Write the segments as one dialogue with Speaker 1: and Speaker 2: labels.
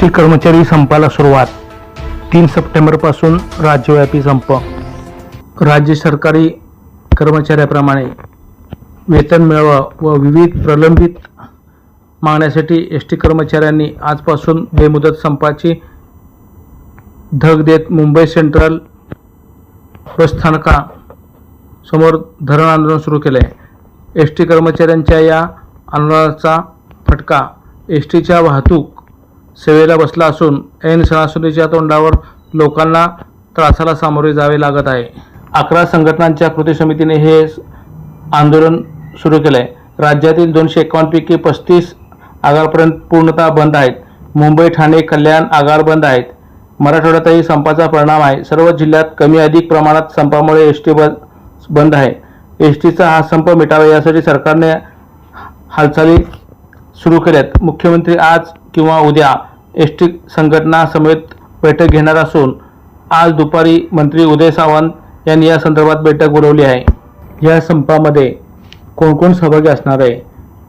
Speaker 1: T कर्मचारी संपाला सुरुवात. तीन सप्टेंबरपासून राज्यव्यापी संप. राज्य सरकारी कर्मचाऱ्याप्रमाणे वेतन मिळावं व विविध प्रलंबित मागण्यासाठी एस टी कर्मचाऱ्यांनी आजपासून बेमुदत संपाची धग देत मुंबई सेंट्रल बसस्थानका समोर धरण आंदोलन सुरू केले आहे एस टी कर्मचाऱ्यांच्या या आंदोलनाचा फटका एस टीच्या वाहतूक सेवेला बसला असून ऐन सणासुदीच्या तोंडावर लोकांना त्रासाला सामोरे जावे लागत आहे. अकरा संघटनांच्या कृती समितीने हे आंदोलन सुरू केलं आहे राज्यातील दोनशे एकावन्नपैकी पस्तीस आगारपर्यंत पूर्णतः बंद आहेत. मुंबई ठाणे कल्याण आगार बंद आहेत. मराठवाड्यातही संपाचा परिणाम आहे. सर्व जिल्ह्यात कमी अधिक प्रमाणात संपामुळे एस टी बंद आहे. एस टीचा हा संप मिटावा यासाठी सरकारने हालचाली सुरू केल्यात. मुख्यमंत्री आज किंवा उद्या एस टी संघटना समेत बैठक घेणार असून आज दुपारी मंत्री उदय सावंत यांनी या संदर्भात बैठक बोलवली आहे. या संपामध्ये कोण कोण सहभागी असणार आहे?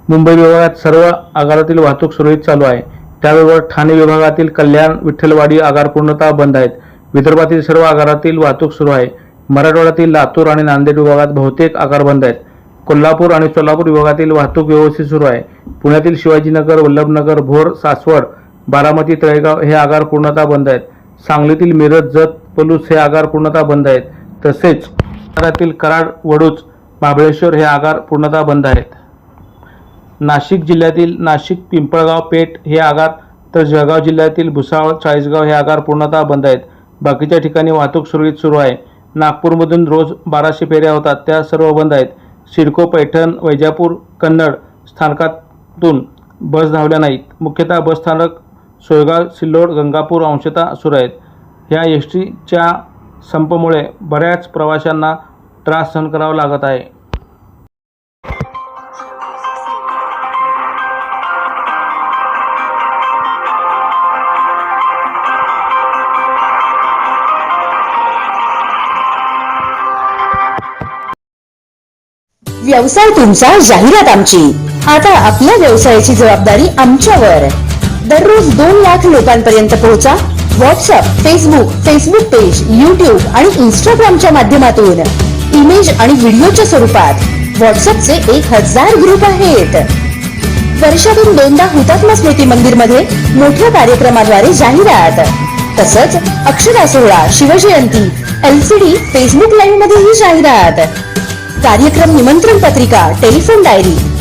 Speaker 1: मुंबई विभागात सर्व आगारातील वाहतूक सुरळीत चालू आहे. त्याबरोबर ठाणे विभागातील कल्याण विठ्ठलवाडी आगार पूर्णतः बंद आहेत. विदर्भातील सर्व आगारातील वाहतूक सुरू आहे. मराठवाड्यातील लातूर आणि नांदेड विभागात बहुतेक आगार बंद आहेत. कोल्हापूर आणि सोलापूर विभागातील वाहतूक व्यवस्थित सुरू आहे. पुण्यातील शिवाजीनगर वल्लभनगर भोर सासवड बारामती तळेगाव हे आगार पूर्णतः बंद आहेत. सांगलीतील मिरज जत पलूस हे आगार पूर्णतः बंद आहेत. तसेच शहरातील कराड वडूच महाबळेश्वर हे आगार पूर्णतः बंद आहेत. नाशिक जिल्ह्यातील नाशिक पिंपळगाव पेठ हे आगार तर जळगाव जिल्ह्यातील भुसावळ चाळीसगाव हे आगार पूर्णतः बंद आहेत. बाकीच्या ठिकाणी वाहतूक सुरळीत सुरू आहे. नागपूरमधून रोज बाराशे फेऱ्या होतात. त्या सर्व बंद आहेत. सिडको पैठण वैजापूर कन्नड स्थानकातून बस धावल्या नाहीत. मुख्यतः बसस्थानक सोयगाव सिल्लोड गंगापूर अंशतः सुरू आहेत. ह्या एस टीच्या संपमुळे बऱ्याच प्रवाशांना त्रास सहन करावा लागत आहे.
Speaker 2: व्यवसाय तुमचा जाहिरात आमची. आता आपल्या व्यवसायाची जबाबदारी आमच्यावर. दररोज दोन लाख लोकांपर्यंत पोहोचा. WhatsApp Facebook Facebook page YouTube आणि इंस्टाग्रामच्या माध्यमातून. इमेज आणि व्हिडिओच्या स्वरूपात व्हॉट्सअपचे एक हजार ग्रुप आहेत. वर्षातून दोनदा हुतात्मा स्मृती मंदिरमध्ये मोठ्या कार्यक्रमाद्वारे जाहिरात. तसंच अक्षरा सोहळा शिवजयंती एलसीडी फेसबुक लाईव्ह मध्येही जाहिरात. कार्यक्रम निमंत्रण पत्रिका टेलिफोन डायरी